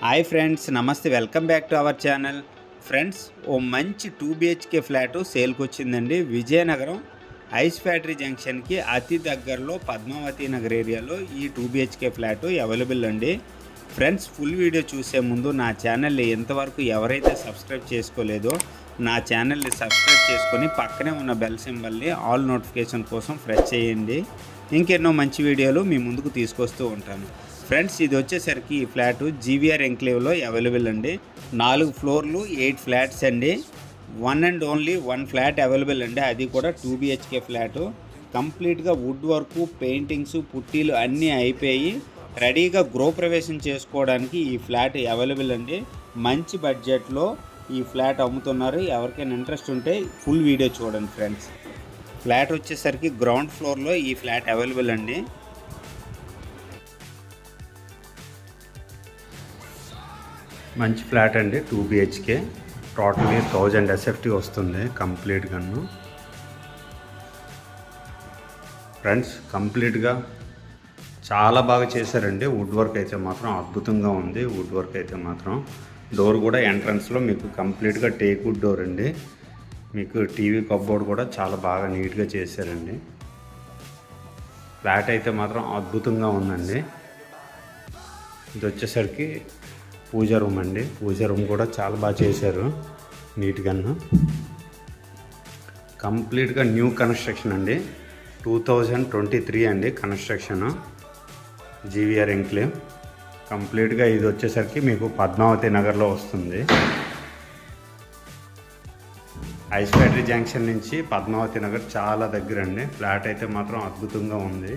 Hi friends నమస్తే welcome back to our channel. Friends ఓ మంచి two BHK flat సేల్కి వచ్చిందండి విజయనగరం ఐస్ ఫ్యాక్టరీ జంక్షన్కి అతి దగ్గరలో పద్మావతి నగర్ ఏరియాలో ఈ టూ బిహెచ్కే ఫ్లాటు అవైలబుల్ అండి. ఫ్రెండ్స్ ఫుల్ వీడియో చూసే ముందు నా ఛానల్ని ఎంతవరకు ఎవరైతే సబ్స్క్రైబ్ చేసుకోలేదో నా ఛానల్ని సబ్స్క్రైబ్ చేసుకొని పక్కనే ఉన్న బెల్ సింబల్ని ఆల్ నోటిఫికేషన్ కోసం ప్రెస్ చేయండి. ఇంకెన్నో మంచి వీడియోలు మీ ముందుకు తీసుకొస్తూ ఉంటాను. ఫ్రెండ్స్ ఇది వచ్చేసరికి ఈ ఫ్లాట్ జీవీఆర్ ఎంక్లేవ్లో అవైలబుల్ అండి. నాలుగు ఫ్లోర్లు ఎయిట్ ఫ్లాట్స్ అండి. One and only one flat available అండి. అది కూడా టూ బిహెచ్కే ఫ్లాటు. కంప్లీట్గా వుడ్ వర్క్ పెయింటింగ్స్ పుట్టీలు అన్నీ అయిపోయి రెడీగా గృహప్రవేశం చేసుకోవడానికి ఈ ఫ్లాట్ అవైలబుల్ అండి. మంచి బడ్జెట్లో ఈ ఫ్లాట్ అమ్ముతున్నారు. ఎవరికైనా ఇంట్రెస్ట్ ఉంటే ఫుల్ వీడియో చూడండి ఫ్రెండ్స్. ఫ్లాట్ వచ్చేసరికి గ్రౌండ్ ఫ్లోర్లో ఈ ఫ్లాట్ అవైలబుల్ అండి. మంచి ఫ్లాట్ అండి టూ బిహెచ్కే టోటల్గా థౌజండ్ ఎస్ఎఫ్టీ వస్తుంది కంప్లీట్గాను ఫ్రెండ్స్ కంప్లీట్గా చాలా బాగా చేశారండి. వుడ్ వర్క్ అయితే మాత్రం అద్భుతంగా ఉంది. వుడ్ వర్క్ అయితే మాత్రం డోర్ కూడా ఎంట్రన్స్లో మీకు కంప్లీట్గా టేక్ వుడ్ డోర్ అండి. మీకు టీవీ కబ్బోర్డ్ కూడా చాలా బాగా నీట్గా చేశారండి. ఫ్లాట్ అయితే మాత్రం అద్భుతంగా ఉందండి. ఇది వచ్చేసరికి పూజ రూమ్ అండి. పూజ రూమ్ కూడా చాలా బాగా చేశారు నీట్గాను కంప్లీట్గా న్యూ కన్స్ట్రక్షన్ అండి. టూ థౌజండ్ ట్వంటీ త్రీ అండి కన్స్ట్రక్షన్. జీవీఆర్ ఎంక్లేవ్ కంప్లీట్గా ఇది వచ్చేసరికి మీకు పద్మావతి నగర్లో వస్తుంది. ఐస్ ఫ్యాక్టరీ జంక్షన్ నుంచి పద్మావతి నగర్ చాలా దగ్గర అండి. ఫ్లాట్ అయితే మాత్రం అద్భుతంగా ఉంది.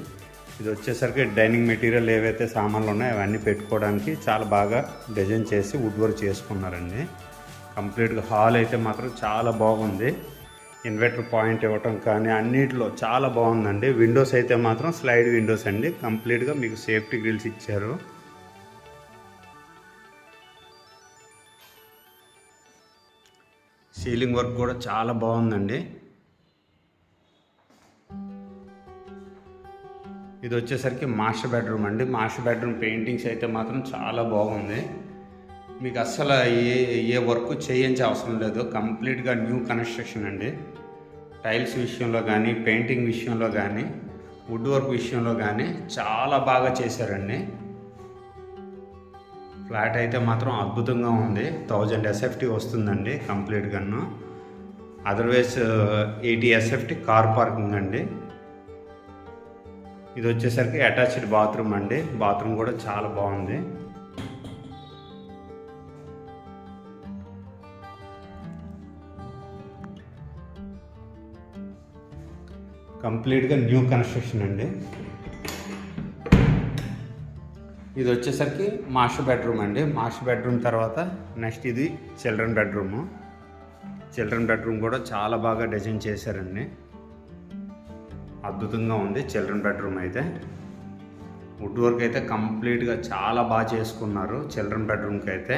ఇది వచ్చేసరికి డైనింగ్ మెటీరియల్ ఏవైతే సామాన్లు ఉన్నాయో అవన్నీ పెట్టుకోవడానికి చాలా బాగా డిజైన్ చేసి వుడ్ వర్క్ చేసుకున్నారండి. కంప్లీట్గా హాల్ అయితే మాత్రం చాలా బాగుంది. ఇన్వర్టర్ పాయింట్ ఇవ్వటం కానీ అన్నిటిలో చాలా బాగుందండి. విండోస్ అయితే మాత్రం స్లైడ్ విండోస్ అండి. కంప్లీట్గా మీకు సేఫ్టీ గ్రిల్స్ ఇచ్చారు. సీలింగ్ వర్క్ కూడా చాలా బాగుందండి. ఇది వచ్చేసరికి మాస్టర్ బెడ్రూమ్ అండి. మాస్టర్ బెడ్రూమ్ పెయింటింగ్స్ అయితే మాత్రం చాలా బాగుంది. మీకు అస్సలు ఏ ఏ వర్క్ చేయించే అవసరం లేదు. కంప్లీట్గా న్యూ కన్స్ట్రక్షన్ అండి. టైల్స్ విషయంలో కానీ పెయింటింగ్ విషయంలో కానీ వుడ్ వర్క్ విషయంలో కానీ చాలా బాగా చేశారండి. ఫ్లాట్ అయితే మాత్రం అద్భుతంగా ఉంది. థౌజండ్ ఎస్ఎఫ్టీ వస్తుందండి కంప్లీట్గాను. Otherwise eighty SFT car parking అండి. ఇది వచ్చేసరికి అటాచ్డ్ బాత్రూమ్ అండి. బాత్రూమ్ కూడా చాలా బాగుంది. కంప్లీట్గా న్యూ కన్స్ట్రక్షన్ అండి. ఇది వచ్చేసరికి మాస్టర్ బెడ్రూమ్ అండి. మాస్టర్ బెడ్రూమ్ తర్వాత నెక్స్ట్ ఇది చిల్డ్రన్ బెడ్రూము. చిల్డ్రన్ బెడ్రూమ్ కూడా చాలా బాగా డిజైన్ చేశారండి. అద్భుతంగా ఉంది చిల్డ్రన్ బెడ్రూమ్ అయితే. వుడ్ వర్క్ అయితే కంప్లీట్గా చాలా బాగా చేసుకున్నారు చిల్డ్రన్ బెడ్రూమ్కి అయితే.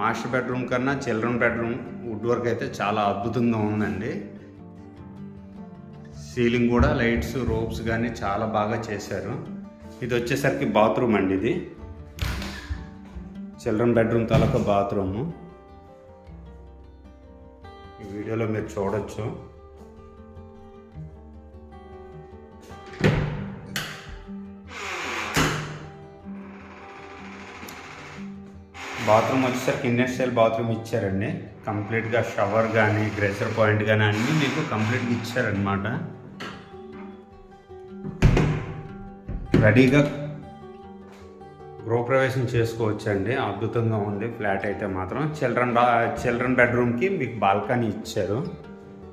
మాస్టర్ బెడ్రూమ్ కన్నా చిల్డ్రన్ బెడ్రూమ్ వుడ్ వర్క్ అయితే చాలా అద్భుతంగా ఉందండి. సీలింగ్ కూడా లైట్స్ రోప్స్ కానీ చాలా బాగా చేశారు. ఇది వచ్చేసరికి బాత్రూమ్ అండి ఇది. చిల్డ్రన్ బెడ్రూమ్ తాలూకా బాత్రూము ఈ వీడియోలో మీరు చూడొచ్చు. బాత్రూమ్ వచ్చేసరికి ఇండియన్ స్టైల్ బాత్రూమ్ ఇచ్చారండి. కంప్లీట్గా షవర్ కానీ గ్రెసర్ పాయింట్ కానీ అన్నీ మీకు కంప్లీట్గా ఇచ్చారనమాట రెడీగా గృహప్రవేశం చేసుకోవచ్చండి. అద్భుతంగా ఉంది. ఫ్లాట్ అయితే మాత్రం చిల్డ్రన్ బా చిల్డ్రన్ బెడ్రూమ్కి మీకు బాల్కనీ ఇచ్చారు.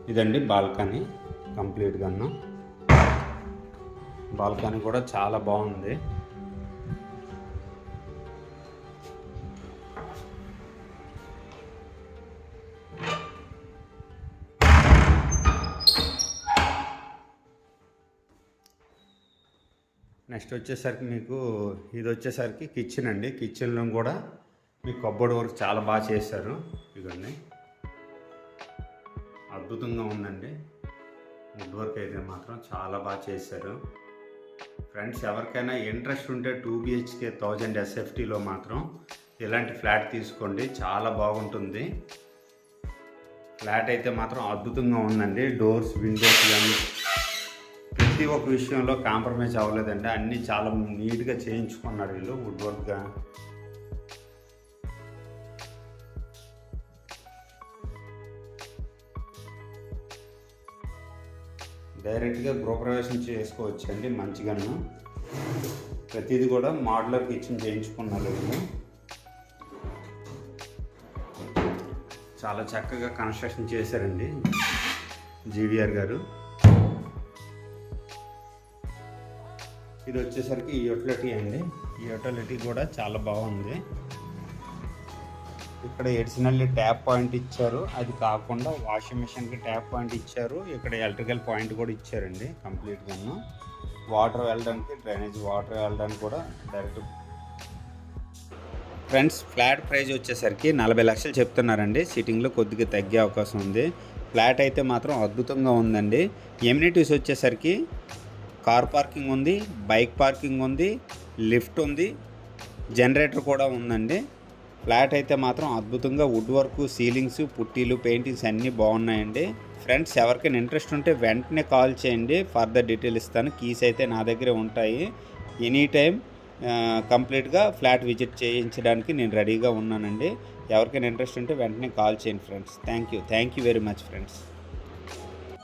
ఇదండి బాల్కనీ. కంప్లీట్గా బాల్కనీ కూడా చాలా బాగుంది. నెక్స్ట్ వచ్చేసరికి మీకు ఇది వచ్చేసరికి కిచెన్ అండి. కిచెన్లో కూడా మీకు కబ్బోర్డ్ వర్క్ చాలా బాగా చేశారు. ఇదండి అద్భుతంగా ఉందండి. వుడ్ వర్క్ అయితే మాత్రం చాలా బాగా చేశారు. ఫ్రెండ్స్ ఎవరికైనా ఇంట్రెస్ట్ ఉంటే టూ బిహెచ్కే థౌజండ్ ఎస్ఎఫ్టీలో మాత్రం ఇలాంటి ఫ్లాట్ తీసుకోండి. చాలా బాగుంటుంది. ఫ్లాట్ అయితే మాత్రం అద్భుతంగా ఉందండి. డోర్స్ విండోస్ ఇవన్నీ ప్రతి ఒక్క విషయంలో కాంప్రమైజ్ అవ్వలేదండి. అన్నీ చాలా నీట్గా చేయించుకున్నారు వీళ్ళు వుడ్ వర్క్గా. డైరెక్ట్గా గృహప్రవేశం చేసుకోవచ్చండి మంచిగాను. ప్రతిదీ కూడా మాడ్యులర్ కిచెన్ చేయించుకున్నారు వీళ్ళు. చాలా చక్కగా కన్స్ట్రక్షన్ చేశారండి జీవీఆర్ గారు. ఇది వచ్చేసరికి ఈ యూటిలిటీ అండి. ఈ యూటిలిటీ కూడా చాలా బాగుంది. ఇక్కడ ఎడిషనల్లీ ట్యాప్ పాయింట్ ఇచ్చారు. అది కాకుండా వాషింగ్ మిషన్కి ట్యాప్ పాయింట్ ఇచ్చారు. ఇక్కడ ఎలక్ట్రికల్ పాయింట్ కూడా ఇచ్చారండి కంప్లీట్గాను వాటర్ వెళ్ళడానికి డ్రైనేజ్ వాటర్ వెళ్ళడానికి కూడా డైరెక్ట్ ఫ్రెండ్స్ ఫ్లాట్ ప్రైస్ వచ్చేసరికి నలభై లక్షలు చెప్తున్నారండి. సిట్టింగ్లో కొద్దిగా తగ్గే అవకాశం ఉంది. ఫ్లాట్ అయితే మాత్రం అద్భుతంగా ఉందండి. ఎమ్యూనిటీస్ వచ్చేసరికి కార్ పార్కింగ్ ఉంది బైక్ పార్కింగ్ ఉంది లిఫ్ట్ ఉంది జనరేటర్ కూడా ఉందండి. ఫ్లాట్ అయితే మాత్రం అద్భుతంగా వుడ్ వర్క్ సీలింగ్స్ పుట్టీలు పెయింటింగ్స్ అన్నీ బాగున్నాయండి. ఫ్రెండ్స్ ఎవరికైనా ఇంట్రెస్ట్ ఉంటే వెంటనే కాల్ చేయండి. ఫర్దర్ డీటెయిల్ ఇస్తాను. కీస్ అయితే నా దగ్గరే ఉంటాయి. ఎనీ టైం కంప్లీట్గా ఫ్లాట్ విజిట్ చేయించడానికి నేను రెడీగా ఉన్నానండి. ఎవరికైనా ఇంట్రెస్ట్ ఉంటే వెంటనే కాల్ చేయండి friends. Thank you thank you very much friends.